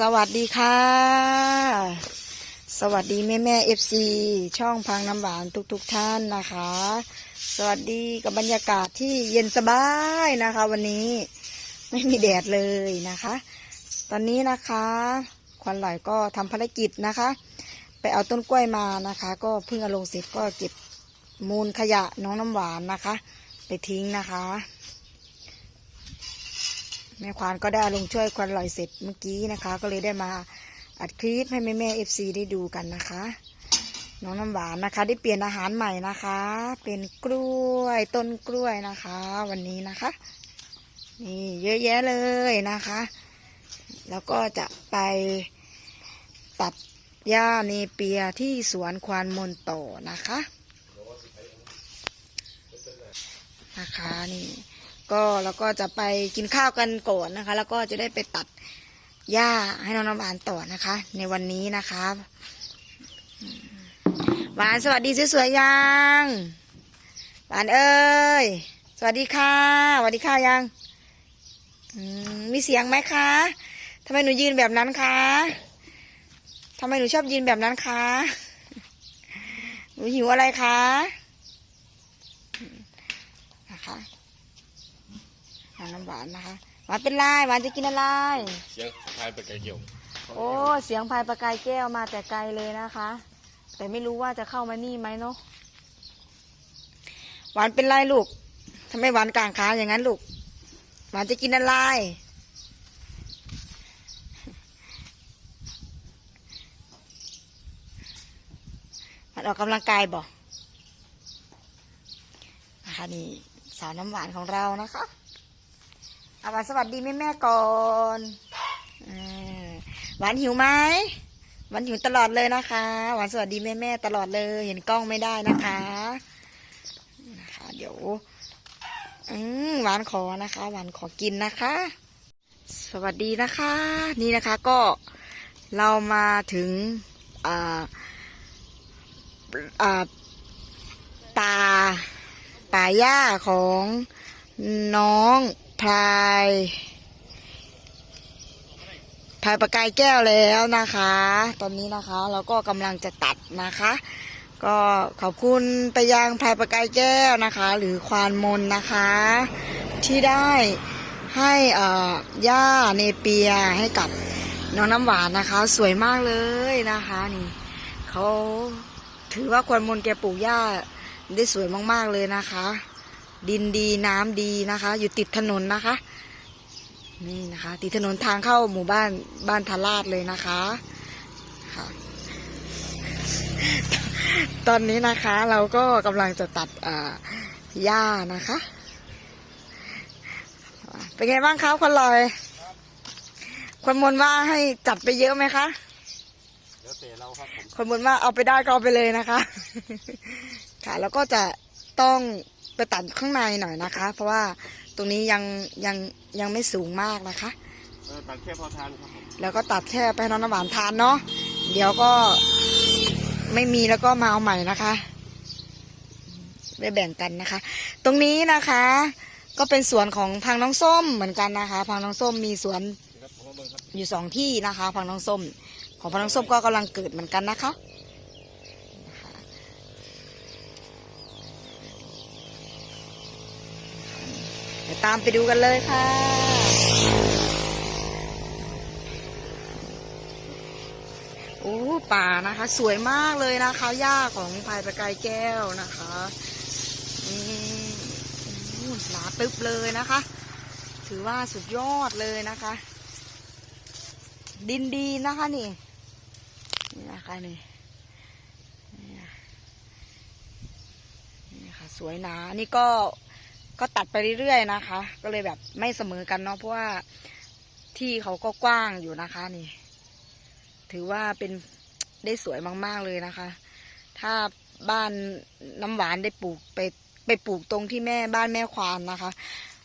สวัสดีค่ะ สวัสดีแม่แม่เอฟซีช่องพังน้ำหวานทุกๆทท่านนะคะ สวัสดีกับบรรยากาศที่เย็นสบายนะคะ วันนี้ไม่มีแดดเลยนะคะ ตอนนี้นะคะควันไหลก็ทำภารกิจนะคะ ไปเอาต้นกล้วยมานะคะ ก็เพิ่งเอาลงเสร็จก็เก็บมูลขยะน้องน้ำหวานนะคะ ไปทิ้งนะคะ แม่ควานก็ได้ลงช่วยควันลอยเสร็จเมื่อกี้นะคะ ก็เลยได้มาอัดคลิปให้แม่แม่เอฟซีได้ดูกันนะคะ น้องน้ำหวานนะคะ ได้เปลี่ยนอาหารใหม่นะคะ เป็นกล้วยต้นกล้วยนะคะ วันนี้นะคะ นี่เยอะแยะเลยนะคะ แล้วก็จะไปตัดหญ้าเนเปียที่สวนควานมนโตนะคะ นะคะนี่ ก็แล้วก็จะไปกินข้าวกันก่อนนะคะ แล้วก็จะได้ไปตัดหญ้าให้น้องน้ำหวานต่อนะคะ ในวันนี้นะคะหวานสวัสดีสวยๆยังหวานเอ้ยสวัสดีค่ะสวัสดีค่ะยังมีเสียงไหมคะทำไมหนูยืนแบบนั้นคะทำไมหนูชอบยืนแบบนั้นคะหนูหิวอะไรคะอืมนะคะ น้ำน้ำหวานนะคะหวานเป็นไรหวานจะกินอะไร เสียงพายไปไกลเกี่ยวโอ้เสียงพายประกายแก้วมาแต่ไกลเลยนะคะ แต่ไม่รู้ว่าจะเข้ามานี่ไหมเนาะหวานเป็นไรลูกทำไมหวานกลางขาอย่างนั้นลูกหวานจะกินอะไรหวานออกกำลังกายบ่นะคะนี่สาวน้ำหวานของเรานะคะ อาหวานสวัสดีแม่แม่ก่อนอหวานหิวไหมหวานหิวตลอดเลยนะคะหวานสวัสดีแม่แม่ตลอดเลย เห็นกล้องไม่ได้นะคะนะคะเดี๋ยวอืมหวานขอนะคะหวานขอกินนะคะ สวัสดีนะคะ นี่นะคะก็เรามาถึงอ่าอ่าป่าป่าหญ้าของน้อง พลายพลายประกายแก้วแล้วนะคะ ตอนนี้นะคะเราก็กำลังจะตัดนะคะ ก็ขอบคุณไปยังพลายประกายแก้วนะคะ หรือควานมนนะคะ ที่ได้ให้เอ่อย่าเนเปียให้กับน้องน้ำหวานนะคะ สวยมากเลยนะคะนี่เขาถือว่าควานมนแกปลูกหญ้าได้สวยมากๆเลยนะคะ ดินดีน้ำดีนะคะ อยู่ติดถนนนะคะ นี่นะคะ ติดถนนทางเข้าหมู่บ้านบ้านทาราดเลยนะคะค่ะตอนนี้นะคะเราก็กำลังจะตัดอ่าหญ้านะคะ เป็นไงบ้างครับคนลอยคนมนว่าให้จัดไปเยอะไหมคะแล้วแต่เราครับผมคนบนว่าเอาไปได้ก็เอาไปเลยนะคะ ค่ะแล้วก็จะต้อง ไปตัดข้างในหน่อยนะคะ เพราะว่าตรงนี้ยังยังยังไม่สูงมากนะคะเออตัดแค่พอทานครับผมแล้วก็ตัดแค่ไปให้น้องน้ำหวานทานเนาะเดี๋ยวก็ไม่มีแล้วก็มาเอาใหม่นะคะได้แบ่งกันนะคะ ตรงนี้นะคะ ก็เป็นสวนของพังน้องส้มเหมือนกันนะคะ พังน้องส้มมีสวนครับผมเอาเบิ่งครับอยู่สองที่นะคะ พังน้องส้ม ของพังน้องส้มก็กำลังเกิดเหมือนกันนะคะเดี๋ยว ตามไปดูกันเลยค่ะ โอ้ป่านะคะ สวยมากเลยนะคะหญ้าของพายประกายแก้วนะคะนี่อู้หนาตึบเลยนะคะ ถือว่าสุดยอดเลยนะคะ ดินดีนะคะนี่ นี่นะคะนี่นี่นะนี่ค่ะสวยหนา นี่ก็ ก็ตัดไปเรื่อยๆนะคะ ก็เลยแบบไม่เสมอกันเนาะเพราะว่าที่เขาก็กว้างอยู่นะคะนี่ ถือว่าเป็นได้สวยมากๆเลยนะคะ ถ้าบ้านน้ำหวานได้ปลูกไปไปปลูกตรงที่แม่บ้านแม่ควานนะคะ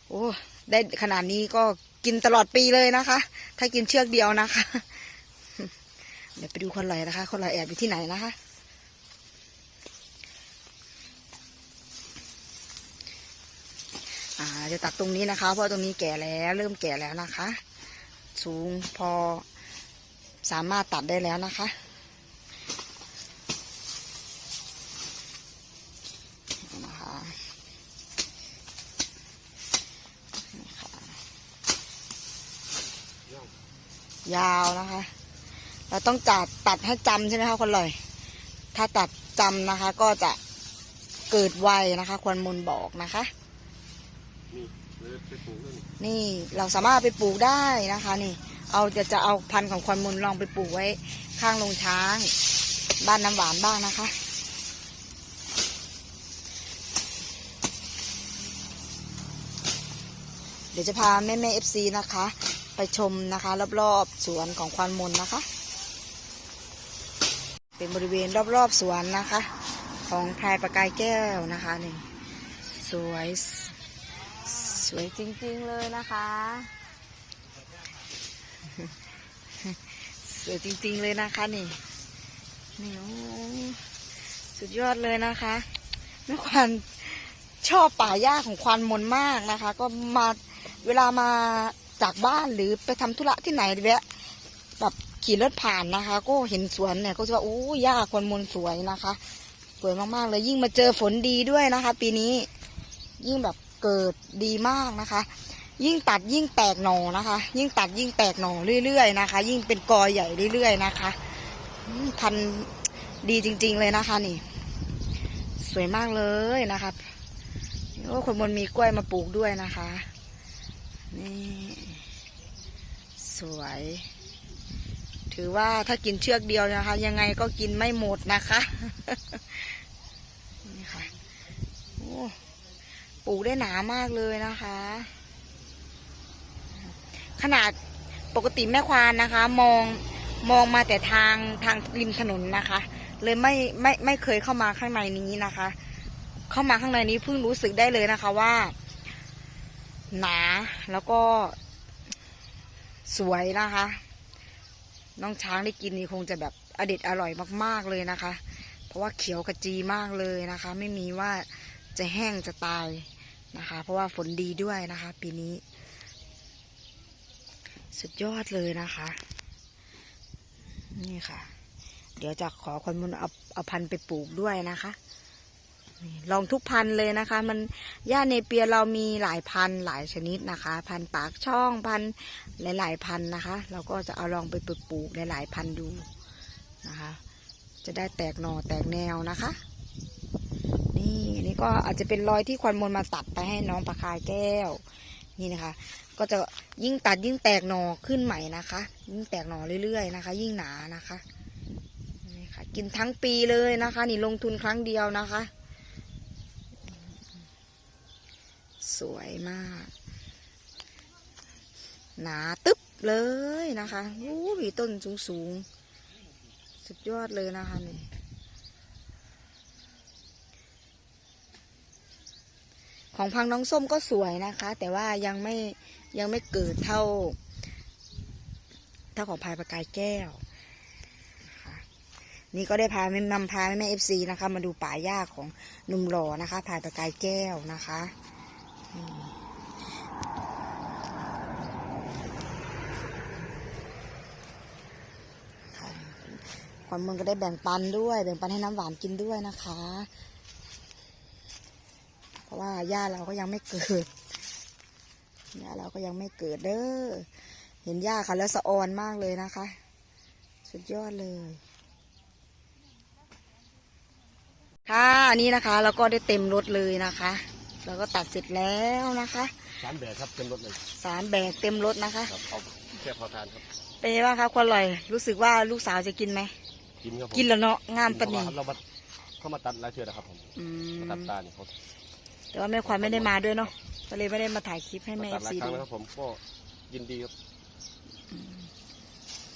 โอ้ได้ขนาดนี้ก็กินตลอดปีเลยนะคะ ถ้ากินเชือกเดียวนะคะ เดี๋ยวไปดูคนลอยนะคะ คนลอยแอบอยู่ที่ไหนนะคะ อ่า จะตัดตรงนี้นะคะ เพราะตรงนี้แก่แล้วเริ่มแก่แล้วนะคะ สูงพอสามารถตัดได้แล้วนะคะ นะคะยาวนะคะ เราต้องจัดตัดให้จำใช่ไหมคะคนลอย ถ้าตัดจำนะคะก็จะเกิดไวนะคะ ควรมุนบอกนะคะ นี่เราสามารถไปปลูกได้นะคะนี่ เอาจะจะเอาพันธุ์ของควันมุนลองไปปลูกไว้ข้างโรงช้าง บ้านน้ำหวานบ้างนะคะเดี๋ยวจะพาแม่แม่เอฟซีนะคะ ไปชมนะคะ รอบๆสวนของควันมนนะคะ เป็นบริเวณรอบๆสวนนะคะ ของพลายประกายแก้วนะคะนี่สวย สวยจริงๆเลยนะคะ สวยจริงๆเลยนะคะนี่นี่โอ้สุดยอดเลยนะคะแม่ควันชอบป่าหญ้าของควันมนมากนะคะ ก็มาเวลามาจากบ้านหรือไปทำธุระที่ไหนแวะแบบขี่รถผ่านนะคะ ก็เห็นสวนเนี่ยก็จะว่าโอ้หญ้าควันมนสวยนะคะ สวยมากๆเลยยิ่งมาเจอฝนดีด้วยนะคะ ปีนี้ยิ่งแบบ เกิดดีมากนะคะ ยิ่งตัดยิ่งแตกหน่อนะคะ ยิ่งตัดยิ่งแตกหน่อเรื่อยๆนะคะ ยิ่งเป็นกอใหญ่เรื่อยๆนะคะพันดีจริง ๆเลยนะคะนี่ สวยมากเลยนะคะโอ้คนบนมีกล้วยมาปลูกด้วยนะคะ นี่ สวย ถือว่าถ้ากินเชือกเดียวนะคะ ยังไงก็กินไม่หมดนะคะ นี่ค่ะโอ้ ปลูกได้หนามากเลยนะคะ ขนาดปกติแม่ควานนะคะ มองมองมาแต่ทางทางริมถนนนะคะ เลยไม่ไม่ไม่เคยเข้ามาข้างในนี้นะคะ เข้ามาข้างในนี้เพิ่งรู้สึกได้เลยนะคะว่า หนาแล้วก็ สวยนะคะ น้องช้างได้กินนี่คงจะแบบอเด็ดอร่อยมากๆเลยนะคะ เพราะว่าเขียวกระจีมากเลยนะคะ ไม่มีว่าจะแห้งจะตาย นะคะ เพราะว่าฝนดีด้วยนะคะ ปีนี้ สุดยอดเลยนะคะ นี่ค่ะ เดี๋ยวจะขอคนมุนเอาเอาพันธุ์ไปปลูกด้วยนะคะลองทุกพันธุ์เลยนะคะ มันหญ้าเนเปียเรามีหลายพันธุ์หลายชนิดนะคะ พันธุ์ปากช่องพันธุ์หลาย ๆ พันธุ์นะคะ เราก็จะเอาลองไปปลูกหลายๆพันธุ์ดูนะคะ จะได้แตกหน่อแตกแนวนะคะ นี่อันนี้ก็อาจจะเป็นรอยที่ควันมนมาตัดไปให้น้องปลาคายแก้ว นี่นะคะ ก็จะยิ่งตัดยิ่งแตกหน่อขึ้นใหม่นะคะ ยิ่งแตกหน่อเรื่อยๆนะคะ ยิ่งหนานะคะนี่ค่ะ กินทั้งปีเลยนะคะ นี่ลงทุนครั้งเดียวนะคะ สวยมาก หนาตึ๊บเลยนะคะโอ้ยต้นสูงๆ สุดยอดเลยนะคะนี่ ของพังน้องส้มก็สวยนะคะ แต่ว่ายังไม่ยังไม่เกิดเท่า เท่าของพายประกายแก้ว นี่ก็ได้พาแม่นำพาแม่แม่เอฟซีนะคะ มาดูป่าหญ้าของหนุ่มหล่อนะคะพายประกายแก้วนะคะอืมค่ะความมึงก็ได้แบ่งปันด้วย แบ่งปันให้น้ำหวานกินด้วยนะคะ เพราะว่าย่าเราก็ยังไม่เกิดย่าเราก็ยังไม่เกิดเด้อเห็นย่าค่ะแล้วสะออนมากเลยนะคะ สุดยอดเลย ค่ะอันนี้นะคะเราก็ได้เต็มรถเลยนะคะเราก็ตัดเสร็จแล้วนะคะสามแบบครับเต็มรถเลยสารแบกเต็มรถนะคะครับเอาแค่พอทานครับเป็นไงบ้างคะควันลอย รู้สึกว่าลูกสาวจะกินไหมกินครับผมกินแล้วเนาะงามปะเพนีราะว่าเรามาเข้ามาตัดหลายเชือนะครับผมอืมาตัดมตาเนี่ยเขา แต่ว่าแม่ควันไม่ได้มาด้วยเนาะก็เลยไม่ได้มาถ่ายคลิปให้มาแม่เอตัดฟหลายซีครั้งดูแล้วครับผมก็ยินดีครับ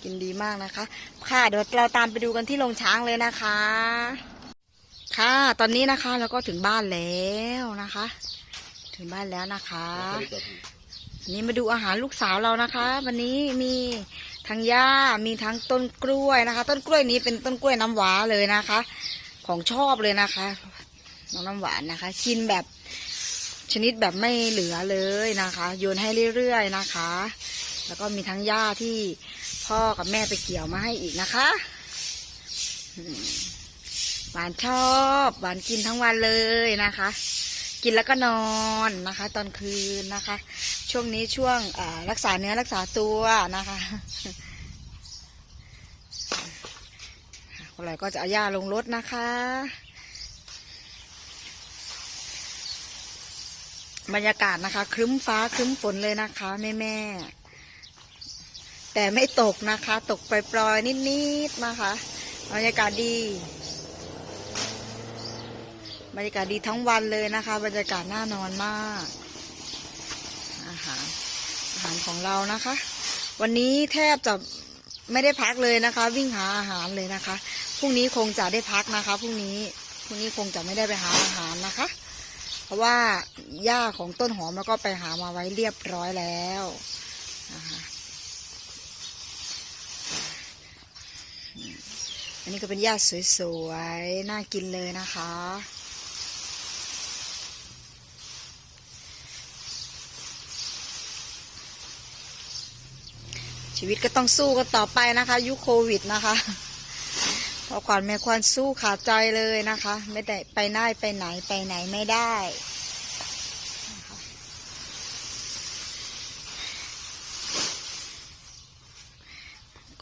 กินดีมากนะคะ ค่ะเดี๋ยวเราตามไปดูกันที่โรงช้างเลยนะคะ ค่ะ ตอนนี้นะคะเราก็ถึงบ้านแล้วนะคะ ถึงบ้านแล้วนะคะวันนี้มาดูอาหารลูกสาวเรานะคะ วันนี้มีทั้งหญ้ามีทั้งต้นกล้วยนะคะ ต้นกล้วยนี้เป็นต้นกล้วยน้ำว้าเลยนะคะ ของชอบเลยนะคะ น้องน้ำหวานนะคะกินแบบ ชนิดแบบไม่เหลือเลยนะคะ โยนให้เรื่อยๆนะคะ แล้วก็มีทั้งหญ้าที่พ่อกับแม่ไปเกี่ยวมาให้อีกนะคะหวานชอบหวานกินทั้งวันเลยนะคะ กินแล้วก็นอนนะคะ ตอนคืนนะคะ ช่วงนี้ช่วงรักษาเนื้อรักษาตัวนะคะคนไหนก็จะเอาย่าลงรถนะคะ บรรยากาศนะคะ ครึ้มฟ้าครึ้มฝนเลยนะคะแม่แม่แต่ไม่ตกนะคะ ตกปล่อยๆนิดๆนะคะบรรยากาศดี บรรยากาศดีทั้งวันเลยนะคะ บรรยากาศน่านอนมาก อาหารอาหารของเรานะคะ วันนี้แทบจะไม่ได้พักเลยนะคะ วิ่งหาอาหารเลยนะคะพรุ่งนี้คงจะได้พักนะคะพรุ่งนี้พรุ่งนี้คงจะไม่ได้ไปหาอาหารนะคะ เพราะว่าหญ้าของต้นหอมแล้วก็ไปหามาไว้เรียบร้อยแล้วอันนี้ก็เป็นหญ้าสวยๆ น่ากินเลยนะคะ ชีวิตก็ต้องสู้กันต่อไปนะคะ ยุคโควิดนะคะ พราะขวัญแม่ควรสู้ขาดใจเลยนะคะ ไม่ได้ไปไหนไปไหนไปไหนไม่ได้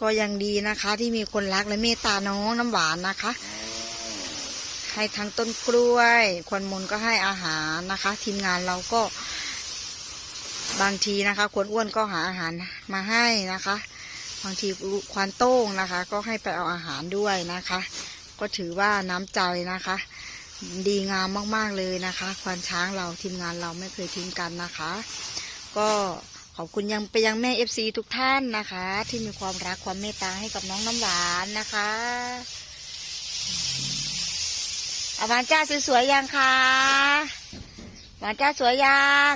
ก็ยังดีนะคะ ที่มีคนรักและเมตตาน้องน้ำหวานนะคะ ให้ทั้งต้นกล้วย ควนมนก็ให้อาหารนะคะ ทีมงานเราก็บางทีนะคะคนอ้วนก็หาอาหารมาให้นะคะ บางทีควานโต้งนะคะ ก็ให้ไปเอาอาหารด้วยนะคะ ก็ถือว่าน้ำใจนะคะ ดีงามมากๆเลยนะคะ ควานช้างเราทีมงานเราไม่เคยทิ้งกันนะคะ ก็ขอบคุณยังไปยังแม่เอฟซีทุกท่านนะคะ ที่มีความรักความเมตตาให้กับน้องน้ำหวานนะคะอาวานจ้าสวยๆยังคะหวานจ้าสวยยัง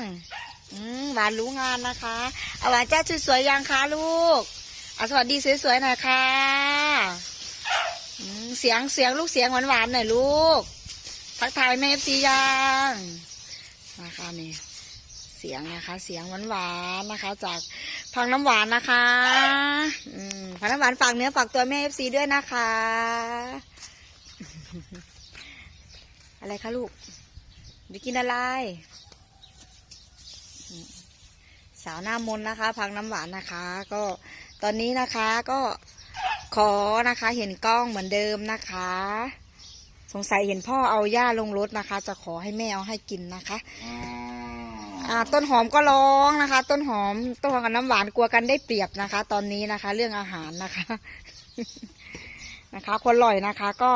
อืมหวานรู้งานนะคะอาวานจ้าสวยๆยังคะลูก สวัสดีสวยๆหน่อยค่ะเสียงเสียงลูกเสียงหวานๆหน่อยลูก ทักทายแม่เอฟซียังนะคะนี่เสียงนะคะ เสียงหวานๆนะคะ จากพังน้ำหวานนะคะอืมพังน้ำหวานฝากเนื้อฝากตัวแม่เอฟซีด้วยนะคะ อะไรคะลูกไปกินอะไรสาวหน้ามนนะคะ พังน้ำหวานนะคะ ก็ ตอนนี้นะคะก็ขอนะคะเห็นกล้องเหมือนเดิมนะคะ สงสัยเห็นพ่อเอาย่าลงรถนะคะ จะขอให้แม่เอาให้กินนะคะอ่าต้นหอมก็ร้องนะคะ ต้นหอมต้นหอมกับน้ำหวานกลัวกันได้เปรียบนะคะ ตอนนี้นะคะ เรื่องอาหารนะคะนะคะ คนลอยนะคะ ก็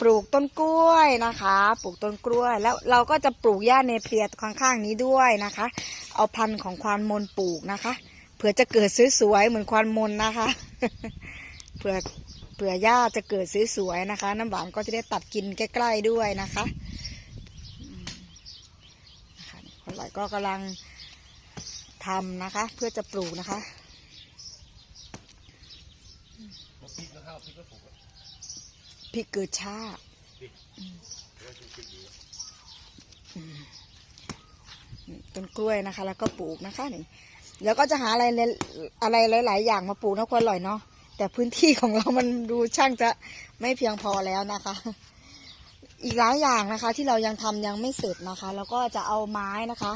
ปลูกต้นกล้วยนะคะ ปลูกต้นกล้วย แล้วเราก็จะปลูกหญ้าเนเปียข้างๆนี้ด้วยนะคะ เอาพันธุ์ของควานมนปลูกนะคะ เผื่อจะเกิดสวยๆเหมือนควานมนนะคะเผื่อเผื่อหญ้าจะเกิดสวยๆนะคะ น้ำหวานก็จะได้ตัดกินใกล้ๆด้วยนะคะอืมนะคะคนหลก็กำลังทำนะคะ เพื่อจะปลูกนะคะพริกนะครับพริกก็ปลูกพริกเกิดช้าต้นกล้วยนะคะ แล้วก็ปลูกนะคะนี่ แล้วก็จะหาอะไรอะไรหลาย ๆ อย่างมาปลูกนะควรอร่อยเนาะแต่พื้นที่ของเรามันดูช่างจะไม่เพียงพอแล้วนะคะ อีกหลายอย่างนะคะ ที่เรายังทำยังไม่เสร็จนะคะ แล้วก็จะเอาไม้นะคะ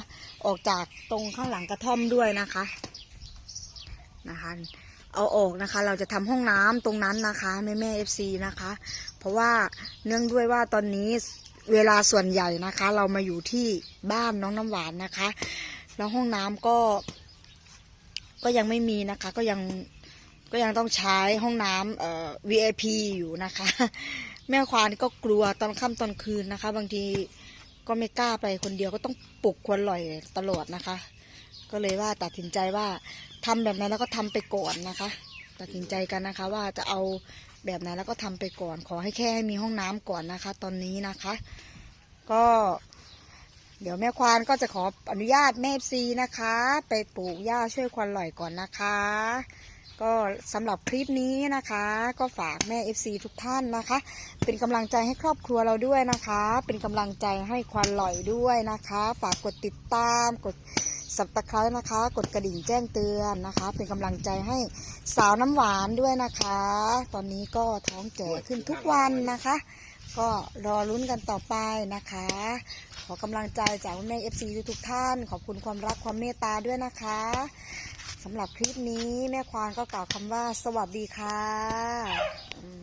ออกจากตรงข้างหลังกระท่อมด้วยนะคะนะคะเอาออกนะคะ เราจะทำห้องน้ำตรงนั้นนะคะแม่แม่เอฟซีนะคะ เพราะว่าเนื่องด้วยว่าตอนนี้เวลาส่วนใหญ่นะคะ เรามาอยู่ที่บ้านน้องน้ำหวานนะคะ แล้วห้องน้ำก็ ก็ยังไม่มีนะคะ ก็ยังก็ยังต้องใช้ห้องน้ำเอ่อ VIP อยู่นะคะ แม่ควานก็กลัวตอนค่ำตอนคืนนะคะ บางทีก็ไม่กล้าไปคนเดียวก็ต้องปลุกควรลอยตลอดนะคะ ก็เลยว่าตัดสินใจว่าทำแบบนั้นแล้วก็ทำไปก่อนนะคะ ตัดสินใจกันนะคะ ว่าจะเอาแบบไหนแล้วก็ทำไปก่อน ขอให้แค่ให้มีห้องน้ำก่อนนะคะ ตอนนี้นะคะ ก็ เดี๋ยวแม่ควานก็จะขออนุญาตแม่ซีนะคะ ไปปลูกหญ้าช่วยควันหล่อยก่อนนะคะ ก็สำหรับคลิปนี้นะคะ ก็ฝากแม่ FC ทุกท่านนะคะ เป็นกำลังใจให้ครอบครัวเราด้วยนะคะ เป็นกำลังใจให้ควันหล่อยด้วยนะคะ ฝากกดติดตามกดสับตะไคร้นะคะ กดกระดิ่งแจ้งเตือนนะคะ เป็นกำลังใจให้สาวน้ำหวานด้วยนะคะ ตอนนี้ก็ท้องแก่ขึ้นทุกวันนะคะ ก็รอลุ้นกันต่อไปนะคะ อกำลังใจจากคุณแม่เอฟซีทุกท่าน ขอบคุณความรักความเมตตาด้วยนะคะสำหรับคลิปนี้แม่ควานก็กล่าวคำว่าสวัสดีค่ะ